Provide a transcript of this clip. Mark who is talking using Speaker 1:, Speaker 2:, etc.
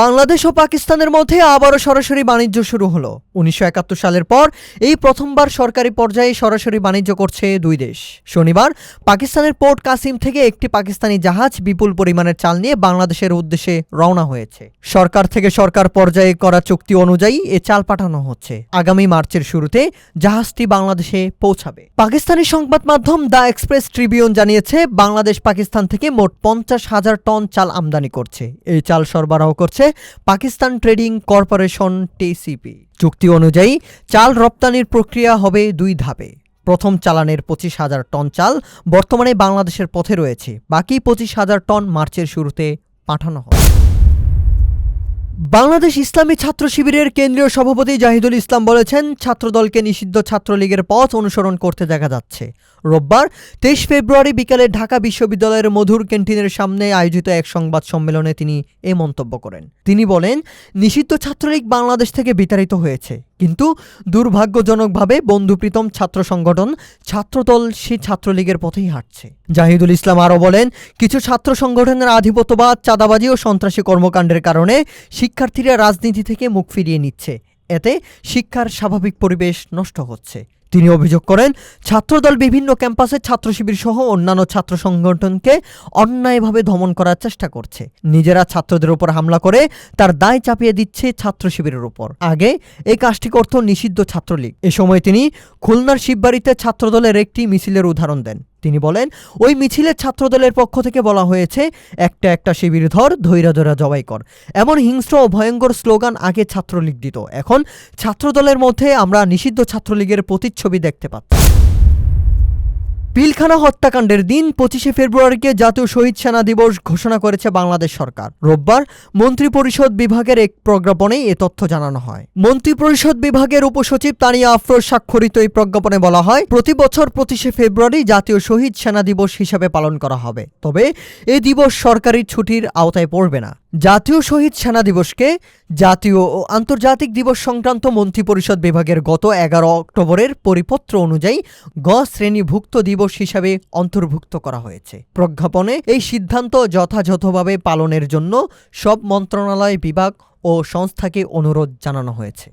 Speaker 1: বাংলাদেশ ও পাকিস্তানের মধ্যে আবারও সরাসরি বাণিজ্য শুরু হলো উনিশশো সালের পর এই প্রথমবার সরকারি পর্যায়ে সরাসরি বাণিজ্য করছে দুই দেশ শনিবার পাকিস্তানের পোর্ট কাসিম থেকে একটি পাকিস্তানি জাহাজ বিপুল পরিমাণের চাল নিয়ে বাংলাদেশের উদ্দেশ্যে রওনা হয়েছে সরকার থেকে সরকার পর্যায়ে করা চুক্তি অনুযায়ী এ চাল পাঠানো হচ্ছে আগামী মার্চের শুরুতে জাহাজটি বাংলাদেশে পৌঁছাবে পাকিস্তানি সংবাদ মাধ্যম দ্য এক্সপ্রেস ট্রিবিউন জানিয়েছে বাংলাদেশ পাকিস্তান থেকে মোট পঞ্চাশ হাজার টন চাল আমদানি করছে এই চাল সরবরাহ করছে বলছে পাকিস্তান ট্রেডিং কর্পোরেশন টিসিপি চুক্তি অনুযায়ী চাল রপ্তানির প্রক্রিয়া হবে দুই ধাপে প্রথম চালানের পঁচিশ হাজার টন চাল বর্তমানে বাংলাদেশের পথে রয়েছে বাকি পঁচিশ হাজার টন মার্চের শুরুতে পাঠানো হবে বাংলাদেশ ইসলামী ছাত্র শিবিরের কেন্দ্রীয় সভাপতি জাহিদুল ইসলাম বলেছেন ছাত্রদলকে নিষিদ্ধ ছাত্রলীগের পথ অনুসরণ করতে দেখা যাচ্ছে রোববার তেইশ ফেব্রুয়ারি বিকালে ঢাকা বিশ্ববিদ্যালয়ের মধুর ক্যান্টিনের সামনে আয়োজিত এক সংবাদ সম্মেলনে তিনি এ মন্তব্য করেন তিনি বলেন নিষিদ্ধ ছাত্রলীগ বাংলাদেশ থেকে বিতাড়িত হয়েছে কিন্তু দুর্ভাগ্যজনকভাবে বন্ধুপ্রীতম ছাত্র সংগঠন ছাত্রদল সেই ছাত্রলীগের পথেই হাঁটছে জাহিদুল ইসলাম আরও বলেন কিছু ছাত্র সংগঠনের আধিপত্যবাদ চাঁদাবাজি ও সন্ত্রাসী কর্মকাণ্ডের কারণে শিক্ষার্থীরা রাজনীতি থেকে মুখ ফিরিয়ে নিচ্ছে এতে শিক্ষার স্বাভাবিক পরিবেশ নষ্ট হচ্ছে তিনি অভিযোগ করেন ছাত্রদল বিভিন্ন ক্যাম্পাসে ছাত্র শিবির সহ অন্যান্য ছাত্র সংগঠনকে অন্যায়ভাবে দমন করার চেষ্টা করছে নিজেরা ছাত্রদের উপর হামলা করে তার দায় চাপিয়ে দিচ্ছে ছাত্র শিবিরের উপর আগে এই কাজটি করত নিষিদ্ধ ছাত্রলীগ এ সময় তিনি খুলনার শিববাড়িতে ছাত্রদলের একটি মিছিলের উদাহরণ দেন তিনি বলেন ওই মিছিলের ছাত্রদলের পক্ষ থেকে বলা হয়েছে একটা একটা শিবির ধর ধৈরা ধরা জবাই কর এমন হিংস্র ও ভয়ঙ্কর স্লোগান আগে ছাত্রলীগ দিত এখন ছাত্রদলের মধ্যে আমরা নিষিদ্ধ ছাত্রলীগের প্রতিচ্ছবি দেখতে পাচ্ছি পিলখানা হত্যাকাণ্ডের দিন পঁচিশে ফেব্রুয়ারিকে জাতীয় শহীদ সেনা দিবস ঘোষণা করেছে বাংলাদেশ সরকার রোববার মন্ত্রিপরিষদ বিভাগের এক প্রজ্ঞাপনে এ তথ্য জানানো হয় মন্ত্রিপরিষদ বিভাগের উপসচিব তানিয়া আফরোজ স্বাক্ষরিত এই প্রজ্ঞাপনে বলা হয় প্রতি বছর পঁচিশে ফেব্রুয়ারি জাতীয় শহীদ সেনা দিবস হিসাবে পালন করা হবে তবে এ দিবস সরকারি ছুটির আওতায় পড়বে না জাতীয় শহীদ সেনা দিবসকে জাতীয় ও আন্তর্জাতিক দিবস সংক্রান্ত মন্ত্রিপরিষদ বিভাগের গত এগারো অক্টোবরের পরিপত্র অনুযায়ী গ শ্রেণীভুক্ত দিবস হিসাবে অন্তর্ভুক্ত করা হয়েছে প্রজ্ঞাপনে এই সিদ্ধান্ত যথাযথভাবে পালনের জন্য সব মন্ত্রণালয় বিভাগ ও সংস্থাকে অনুরোধ জানানো হয়েছে